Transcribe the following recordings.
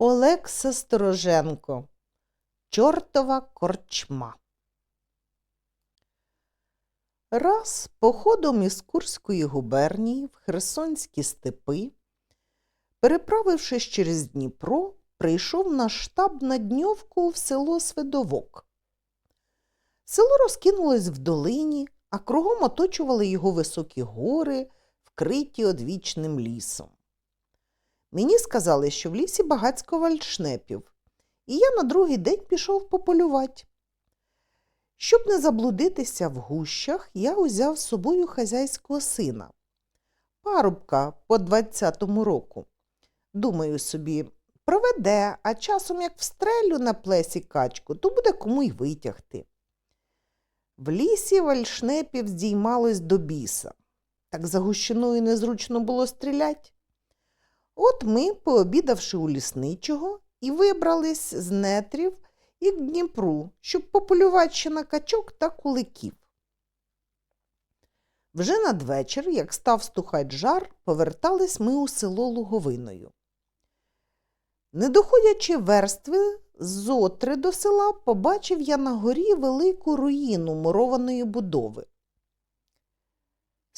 Олекса Стороженко. Чортова корчма. Раз походом із Курської губернії в Херсонські степи, переправившись через Дніпро, прийшов наш штаб на дньовку в село Свидовок. Село розкинулось в долині, а кругом оточували його високі гори, вкриті одвічним лісом. Мені сказали, що в лісі багацько вальшнепів, і я на другий день пішов пополювати. Щоб не заблудитися в гущах, я узяв з собою хазяйського сина, парубка по 20-му року. Думаю собі, проведе, а часом як встрелю на плесі качку, то буде кому й витягти. В лісі вальшнепів здіймалось до біса. Так за гущиною незручно було стрілять. От ми, пообідавши у лісничого, і вибрались з нетрів і к Дніпру, щоб пополювати ще на качок та куликів. Вже надвечір, як став стухать жар, повертались ми у село Луговиною. Не доходячи верстви зотри до села, побачив я на горі велику руїну мурованої будови.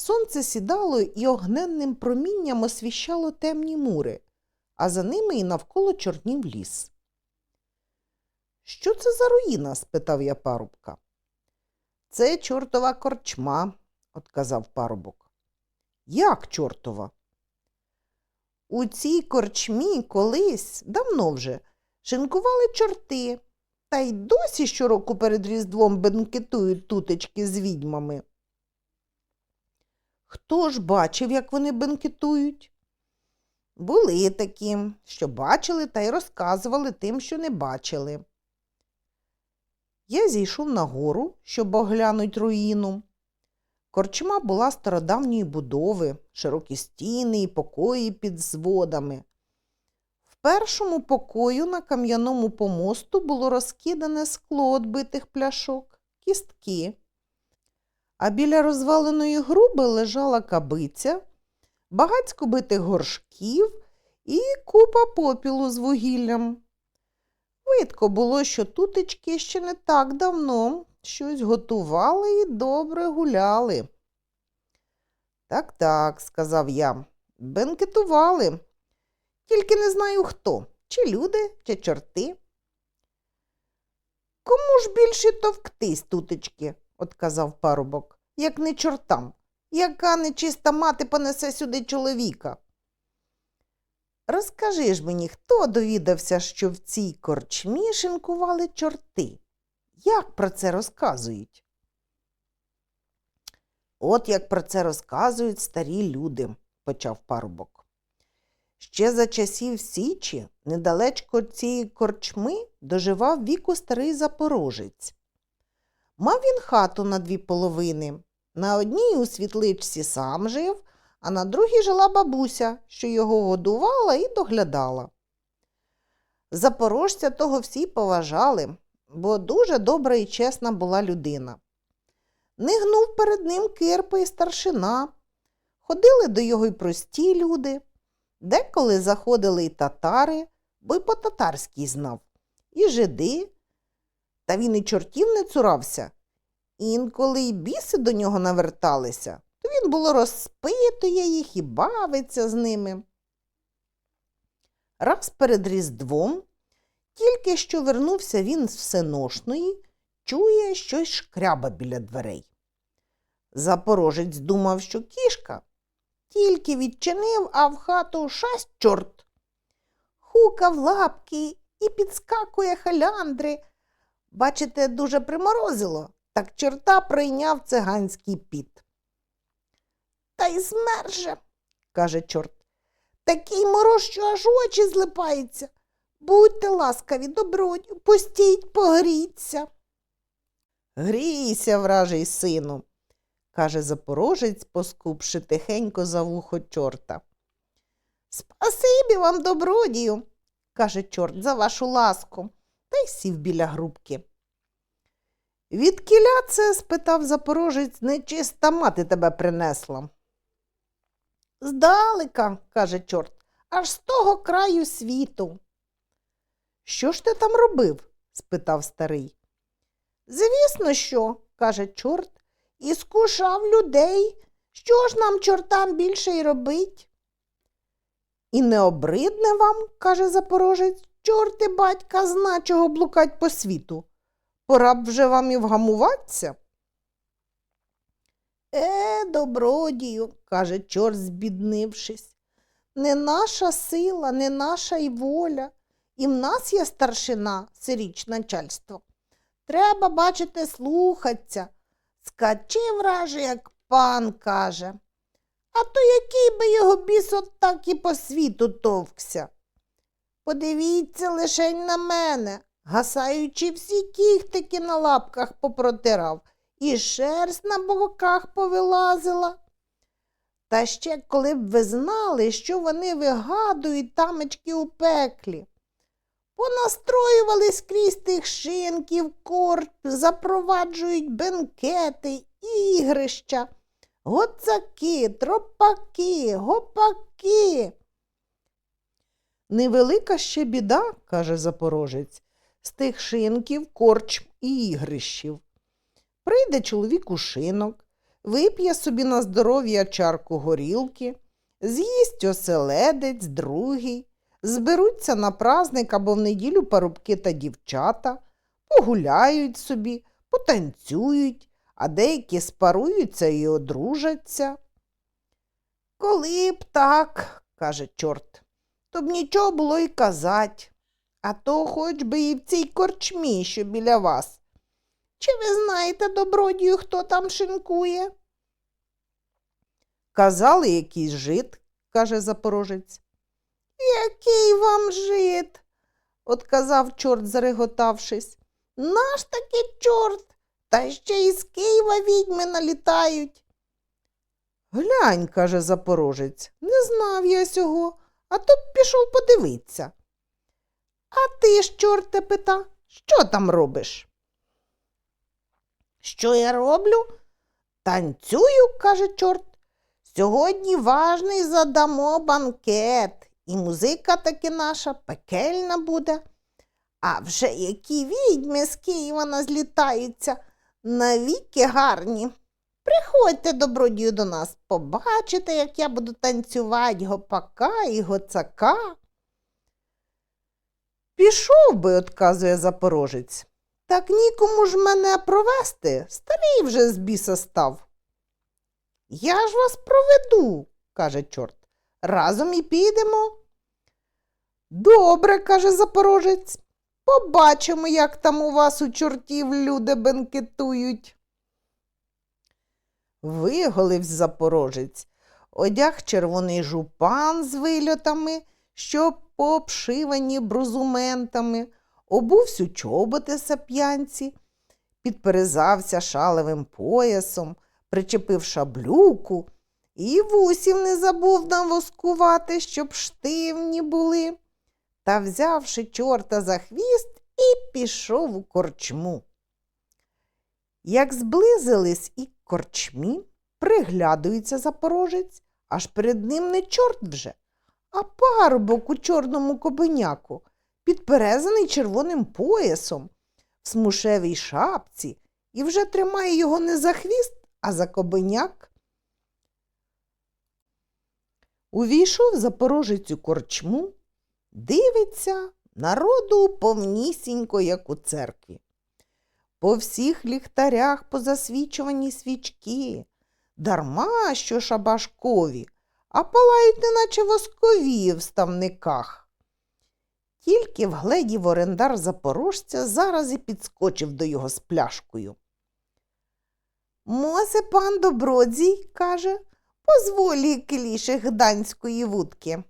Сонце сідало і огненним промінням освіщало темні мури, а за ними і навколо чорнів ліс. Що це за руїна? спитав я парубка. Це чортова корчма, отказав парубок. Як чортова? У цій корчмі колись, давно вже, шинкували чорти, та й досі щороку перед Різдвом бенкетують тутечки з відьмами. Хто ж бачив, як вони бенкетують? Були такі, що бачили та й розказували тим, що не бачили. Я зійшов на гору, щоб оглянуть руїну. Корчма була стародавньої будови, широкі стіни і покої під зводами. В першому покою на кам'яному помосту було розкидане скло відбитих пляшок, кістки. А біля розваленої груби лежала кабиця, багацько битих горшків і купа попілу з вугіллям. Видко було, що тутечки ще не так давно щось готували і добре гуляли. Так, так, сказав я, бенкетували. Тільки не знаю хто, чи люди, чи чорти. Кому ж більше товктись, тутечки, отказав парубок, як не чортам, яка нечиста мати понесе сюди чоловіка. Розкажи ж мені, хто довідався, що в цій корчмі шинкували чорти? Як про це розказують? От як про це розказують старі люди, почав парубок. Ще за часів Січі, недалечко цієї корчми, доживав віку старий запорожець. Мав він хату на дві половини. На одній у світличці сам жив, а на другій жила бабуся, що його годувала і доглядала. Запорожця того всі поважали, бо дуже добра і чесна була людина. Не гнув перед ним кирпа і старшина. Ходили до його й прості люди, деколи заходили й татари, бо й по татарській знав, і жиди. Та він і чортів не цурався. Інколи й біси до нього наверталися, то він було розпитує їх і бавиться з ними. Раз перед Різдвом, тільки що вернувся він з всеношної, чує щось шкряба біля дверей. Запорожець думав, що кішка, тільки відчинив, а в хату шасть чорт. Хукав лапки і підскакує халяндри. Бачите, дуже приморозило, так чорта прийняв циганський піт. Та й змерже, каже чорт. Такий мороз, що аж очі злипаються. Будьте ласкаві, добродю, пустіть, погріться. Грійся, вражий сину, каже запорожець, поскупши тихенько за вухо чорта. Спасибі вам, добродію, каже чорт, за вашу ласку, та й сів біля грубки. Від кіля це? спитав запорожець, нечиста мати тебе принесла. Здалека, каже чорт, аж з того краю світу. Що ж ти там робив? спитав старий. Звісно, що, каже чорт, і скушав людей. Що ж нам, чортам, більше й робить? І не обридне вам, каже запорожець, чорти батька зна, чого блукать по світу. Пора б вже вам і вгамуватися. Е, добродію, каже чорт, збіднившись. Не наша сила, не наша й воля. І в нас є старшина, сиріч начальство. Треба, бачите, слухаться. Скачи, враже, як пан каже. А то який би його біс от так і по світу товкся. Подивіться лишень на мене, гасаючи всі кіхтики на лапках попротирав, і шерсть на боках повилазила. Та ще коли б ви знали, що вони вигадують тамечки у пеклі. Понастроювали скрізь тих шинків, корт, запроваджують бенкети, ігрища, гоцаки, тропаки, гопаки. Невелика ще біда, каже запорожець, з тих шинків, корчм і ігрищів. Прийде чоловік у шинок, вип'є собі на здоров'я чарку горілки, з'їсть оселедець, другий, зберуться на праздник або в неділю парубки та дівчата, погуляють собі, потанцюють, а деякі спаруються і одружаться. Коли б так, каже чорт, то б нічого було й казать, а то хоч би і в цій корчмі, що біля вас. Чи ви знаєте, добродію, хто там шинкує? Казали якийсь жид, каже запорожець. Який вам жид? отказав чорт, зареготавшись. Наш таки чорт, та ще й з Києва відьми налітають. Глянь, каже запорожець, не знав я сього, а то б пішов подивитися. А ти ж, чорте, пита, що там робиш? Що я роблю? Танцюю, каже чорт. Сьогодні важний задамо банкет, і музика таки наша пекельна буде. А вже які відьми з Києва назлітаються, навіки гарні. Приходьте, добродію, до нас, побачите, як я буду танцювати гопака і гоцака. Пішов би, отказує запорожець. Так нікому ж мене провести, старий вже з біса став. Я ж вас проведу, каже чорт. Разом і підемо. Добре, каже запорожець. Побачимо, як там у вас у чортів люди бенкетують. Виголився запорожець, одяг червоний жупан з вильотами, що пообшивані брузументами, обувся у чоботи сап'янці, підперезався шалевим поясом, причепив шаблюку і вусів не забув навоскувати, щоб штивні були. Та, взявши чорта за хвіст, і пішов у корчму. Як зблизились і корчмі, приглядується запорожець, аж перед ним не чорт вже, а парубок у чорному кобеняку, підперезаний червоним поясом, в смушевій шапці, і вже тримає його не за хвіст, а за кобеняк. Увійшов запорожець у корчму, дивиться, народу повнісінько, як у церкві. По всіх ліхтарях позасвічувані свічки, дарма що шабашкові, а палають неначе воскові в ставниках. Тільки вгледів орендар запорожця, зараз і підскочив до його з пляшкою. Мосе пан добродзій, каже, позволі кіліше гданської вудки.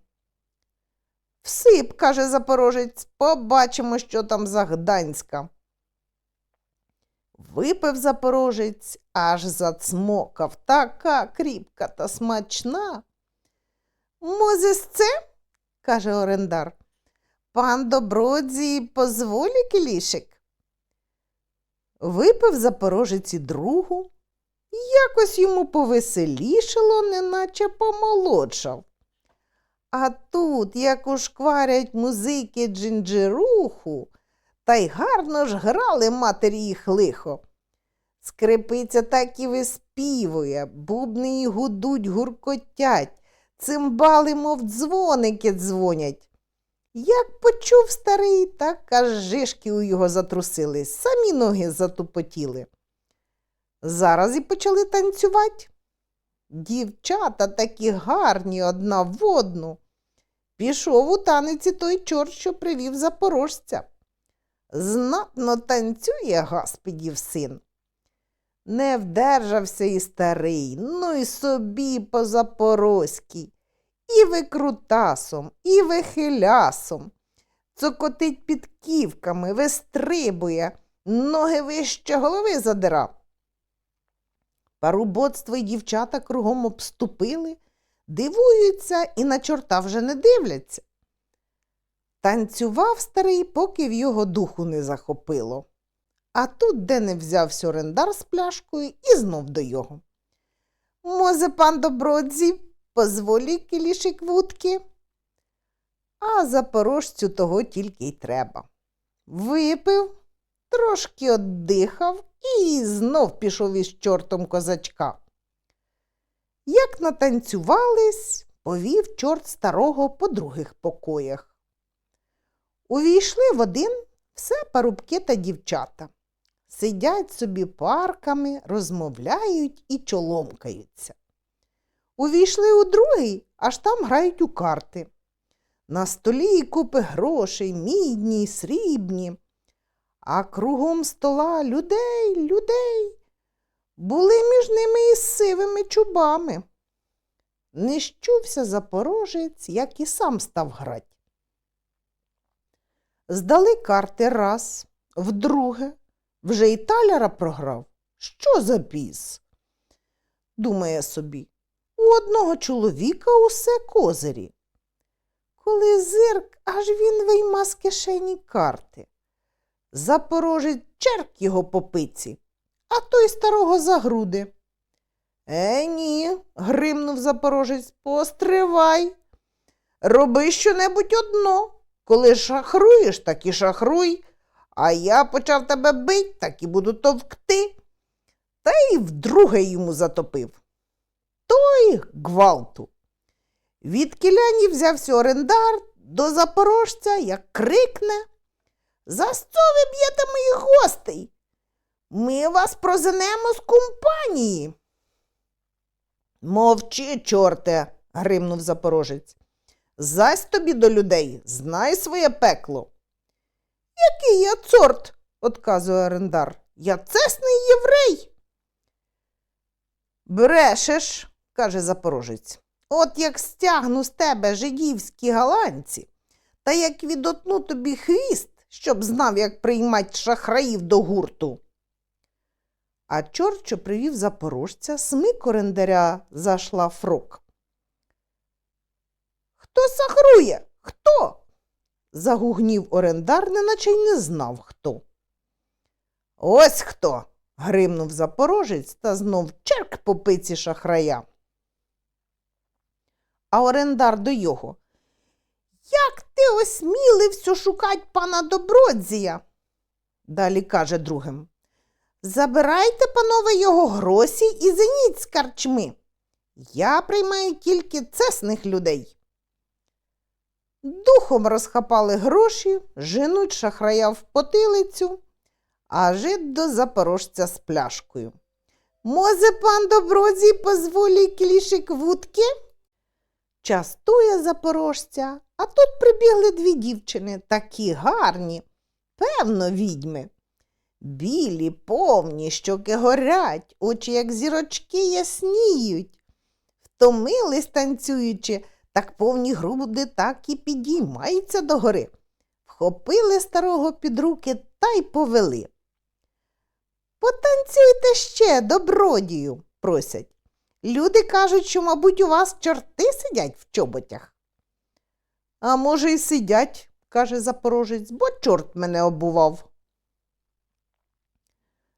Всип, каже запорожець, побачимо, що там за гданська. Випив запорожець, аж зацмокав, така кріпка та смачна. Мозес це, каже орендар, пан добродзій позволі кілішик. Випив запорожець і другу, якось йому повеселішало, неначе помолодшав. А тут, як ушкварять музики джинджируху, та й гарно ж грали матері їх лихо. Скрипиця так і виспівує, бубни її гудуть, гуркотять, цимбали, мов дзвоники дзвонять. Як почув старий, так аж жишки у його затрусились, самі ноги затупотіли. Зараз і почали танцювати. Дівчата такі гарні одна в одну. Пішов у танеці той чорт, що привів запорожця. Знатно танцює Гаспідів син. Не вдержався і старий, ну і собі по запорозькій, і викрутасом, і вихилясом. Цокотить під ківками, вистрибує, ноги вище голови задира. Парубоцтво й дівчата кругом обступили, дивуються і на чорта вже не дивляться. Танцював старий, поки в його духу не захопило. А тут де не взявся орендар з пляшкою і знов до його. Мозе пан добродзі, позволі кілішик вудки. А запорожцю того тільки й треба. Випив, трошки оддихав і знов пішов із чортом козачка. Як натанцювались, повів чорт старого по других покоях. Увійшли в один все парубки та дівчата. Сидять собі парками, розмовляють і чоломкаються. Увійшли у другий, аж там грають у карти. На столі купи грошей, мідні, срібні, а кругом стола людей, людей. Були між ними і сивими чубами. Не щувся запорожець, як і сам став грать. Здали карти раз, вдруге, вже й таляра програв. Що за піс? Думає собі, у одного чоловіка усе козирі. Коли зирк, аж він вийма з кишені карти. Запорожець черк його по пиці, а той старого за груди. Е, ні, гримнув запорожець, постривай. Роби щонебудь одно. Коли шахруєш, так і шахруй, а я почав тебе бить, так і буду товкти. Та й вдруге йому затопив. Той гвалту. Від кіляні взявся орендар до запорожця, як крикне. За що ви б'єте моїх гостей? Ми вас прозенемо з компанії. Мовчи, чорте, гримнув запорожець. Зась тобі до людей, знай своє пекло. Який я цорт, отказує орендар. Я цесний єврей. Брешеш, каже запорожець. От як стягну з тебе жидівські галанці, та як відотну тобі хвіст, щоб знав, як приймать шахраїв до гурту. А чорт, привів запорожця, смик орендаря за шлафрок. Хто сахрує? Хто? загугнів орендар, неначе й не знав хто. Ось хто. гримнув запорожець та знов черк по пиці шахрая. А орендар до його. Як ти осмілився шукать пана Добродзія? Далі каже другим. Забирайте, панове, його гроші і зеніть з карчми. Я приймаю тільки цесних людей. Духом розхапали гроші, женуть шахрая в потилицю, а жид до запорожця з пляшкою. Мозе пан добродзій позволі кілішик вудки? Частує запорожця, а тут прибігли дві дівчини, такі гарні, певно, відьми. Білі, повні, щоки горять, очі, як зірочки, ясніють. Втомились танцюючи, так повні груди так і підіймаються догори. Вхопили старого під руки та й повели. Потанцюйте ще, добродію, просять. Люди кажуть, що, мабуть, у вас чорти сидять в чоботях. А може, й сидять, каже запорожець, бо чорт мене обував.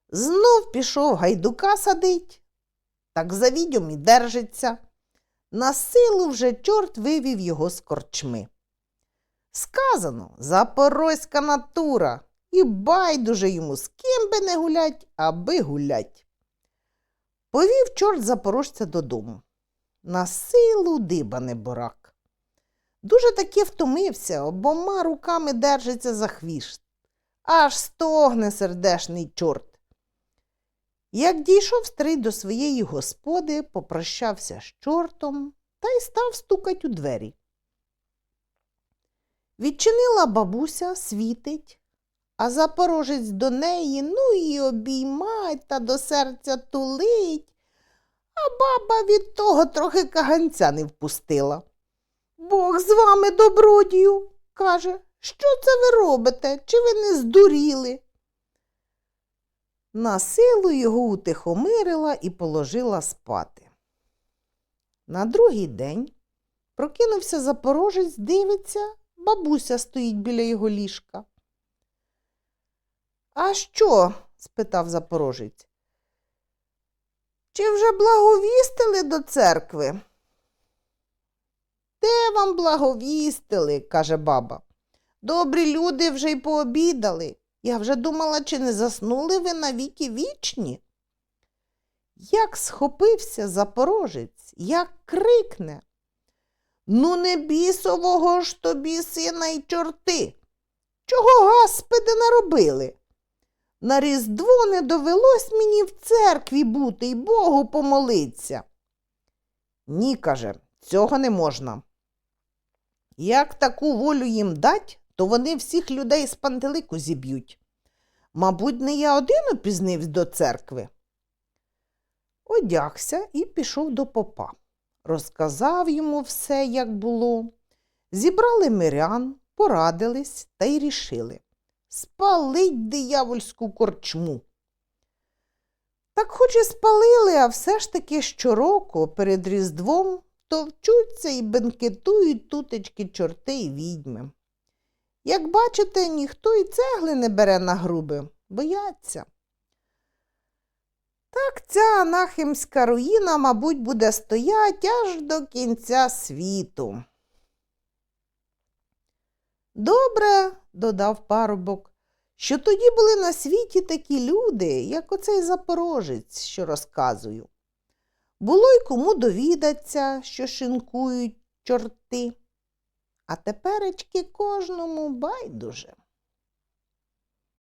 Знов пішов гайдука садить, так за відьом і держиться. На силу вже чорт вивів його з корчми. Сказано, запорозька натура, і байдуже йому з ким би не гулять, аби гулять. Повів чорт запорожця додому. На силу диба борак. Дуже таки втомився, обома руками держиться за хвіст. Аж стогне сердешний чорт. Як дійшов стрий до своєї господи, попрощався з чортом та й став стукать у двері. Відчинила бабуся, світить, а запорожець до неї ну і обіймать та до серця тулить, а баба від того трохи каганця не впустила. Бог з вами, добродію, каже, що це ви робите? Чи ви не здуріли? На силу його утихомирила і положила спати. На другий день прокинувся запорожець, дивиться, бабуся стоїть біля його ліжка. А що? спитав запорожець. Чи вже благовістили до церкви? Де вам благовістили, каже баба. Добрі люди вже й пообідали. Я вже думала, чи не заснули ви навіки вічні. Як схопився запорожець, як крикне. Ну, не бісового ж тобі, сина, й чорти. Чого гаспеди наробили? На Різдво не довелось мені в церкві бути й Богу помолиться. Ні, каже, цього не можна. Як таку волю їм дать, то вони всіх людей з пантелику зіб'ють. Мабуть, не я один опізнився до церкви. Одягся і пішов до попа. Розказав йому все, як було. Зібрали мирян, порадились та й рішили спалить диявольську корчму. Так хоч і спалили, а все ж таки щороку перед Різдвом товчуться і бенкетують тутечки чорти й відьми. Як бачите, ніхто й цегли не бере на груби, бояться. Так ця анахимська руїна, мабуть, буде стоять аж до кінця світу. Добре, додав парубок, що тоді були на світі такі люди, як оцей запорожець, що розказую. Було й кому довідаться, що шинкують чорти, а теперечки кожному байдуже.